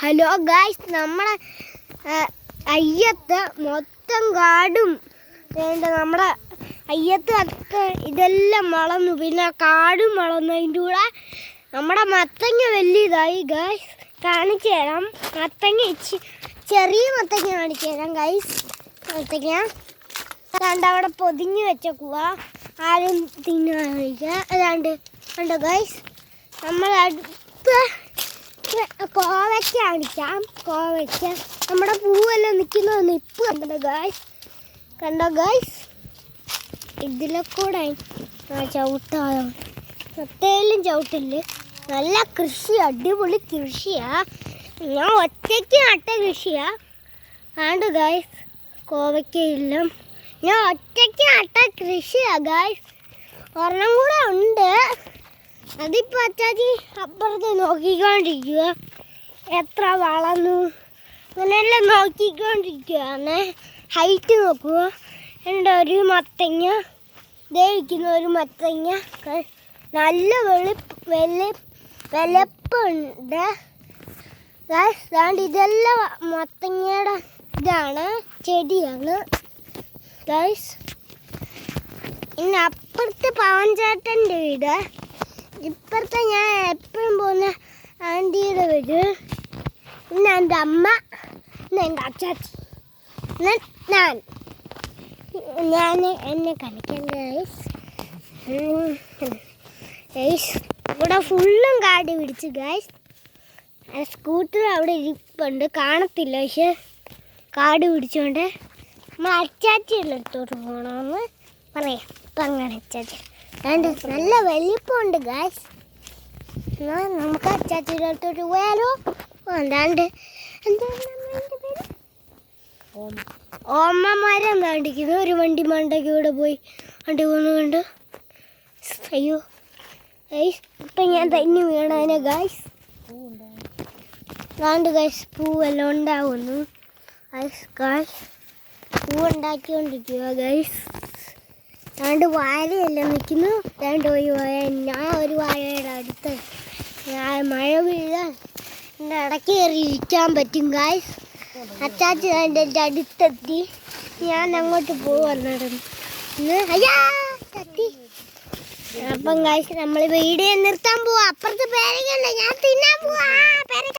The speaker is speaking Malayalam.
ഹലോ ഗായ്സ് നമ്മളെ അയ്യത്ത് മൊത്തം കാടും. നമ്മുടെ അയ്യത്ത് ഒക്കെ ഇതെല്ലാം വളർന്നു. പിന്നെ കാടും വളർന്നു അതിന്റെ കൂടെ നമ്മുടെ മത്തങ്ങ വലിയതായി ഗായ്സ് കാണിച്ചു തരാം. മത്തങ്ങ ചെറിയ മത്തങ്ങ കാണിച്ചു തരാം ഗായ്സ് മത്തങ്ങ. അതാണ്ട് അവിടെ പൊതിഞ്ഞ് വെച്ചേക്കുക ആരും തിന്നാതിരിക്കുക അതാണ്ട് കണ്ടോ ഗൈസ് നമ്മൾ അടുത്ത കോവയ്ക്ക കാണിക്കാം. കോവയ്ക്ക. നമ്മുടെ പൂവെല്ലാം നിൽക്കുന്ന നിപ്പ് കണ്ടോ ഗായ്സ് കണ്ടോ ഗായ്സ് ഇതിലെ കൂടെ ആ ചവിട്ടായോ പ്രത്യേകം ചവിട്ടില്ല. നല്ല കൃഷി അടിപൊളി കൃഷിയാ. ഞാൻ ഒറ്റയ്ക്ക് നട്ട കൃഷിയാ. ആണ്ട് ഗായ്സ് കോവയ്ക്കയില്ല. ഞാൻ ഒറ്റയ്ക്ക് നട്ട കൃഷിയാ ഗായ്സ് ഒരെണ്ണം കൂടെ ഉണ്ട്. അതിപ്പോ അച്ചാച്ചി അപ്പുറത്ത് നോക്കിക്കൊണ്ടിരിക്കുക എത്ര വളർന്നു? അങ്ങനെയെല്ലാം നോക്കിക്കൊണ്ടിരിക്കുകയാണ് ഹൈറ്റ് നോക്കുക എന്റെ ഒരു മത്തങ്ങ. ദേഹിക്കുന്ന ഒരു മത്തങ്ങ. നല്ല വെളി വെളി ദാണ്ട് ഇതെല്ലാം മത്തങ്ങയുടെ ഇതാണ്. ചെടിയാണ്. ഗൈസ് ഇനി അപ്പുറത്ത് പവൻചേട്ടന്റെ വീട്. ഇപ്പുറത്തെ ഞാൻ എപ്പോഴും പോകുന്ന ആന്റിയുടെ വീട്. ഇന്ന് എന്റെ അമ്മ ഇന്ന് എന്റെ അച്ചാച്ചി ഞാൻ. ഞാൻ എന്നെ കളിക്കാൻ ഗൈസ് ഇവിടെ ഫുള്ളും കാട് പിടിച്ച് ഗൈസ് സ്കൂട്ടർ അവിടെ ഇരിപ്പുണ്ട്. കാണത്തില്ല പക്ഷെ കാട് പിടിച്ചോണ്ട്. നമ്മൾ അച്ചാച്ചിയുടെ അടുത്തോട്ട് പോകണമെന്ന് പറയാം. ഇപ്പം അങ്ങനെ അച്ചാച്ചി നല്ല വലിപ്പമുണ്ട് ഗായ്സ് എന്നാ നമുക്ക് അച്ചാച്ചിയുടെ അടുത്തോട്ട് പോയാലോ? എന്താണ്ട്? ഓമ്മമാരെ വേണ്ടിക്കുന്നു ഒരു വണ്ടി മണ്ടയ്ക്ക് കൂടെ പോയി വണ്ടി പോകുന്നു കണ്ട്. അയ്യോ ഗൈസ് ഇപ്പം ഞാൻ തന്നെ വീണതിനെ ഗൈസ് അതാണ്ട് ഗൈസ് പൂവെല്ലാം ഉണ്ടാവുന്നു. ഗൈസ് ഗൈസ് പൂ ഉണ്ടാക്കിക്കൊണ്ടിരിക്കുക ഗൈസ് രണ്ട് വാഴയെല്ലാം നിൽക്കുന്നു. രണ്ട് ഒരു വാഴ. ഞാൻ ഒരു വാഴയുടെ അടുത്ത്. ഞാൻ മഴ വീഴാൻ എന്റെ ഇടയ്ക്ക് കയറി ഇരിക്കാൻ പറ്റും ഗായ്സ് അച്ചാച്ചി എന്റെ അടുത്തെത്തി. ഞാൻ അങ്ങോട്ട് അയ്യാത്തി അയ്യാ തട്ടി അപ്പം ഗായ്സ് നമ്മൾ വീഡിയോ നിർത്താൻ പോവാ. അപ്പുറത്ത് പേരക്കുണ്ട് ഞാൻ തിന്നാൻ പോവാ.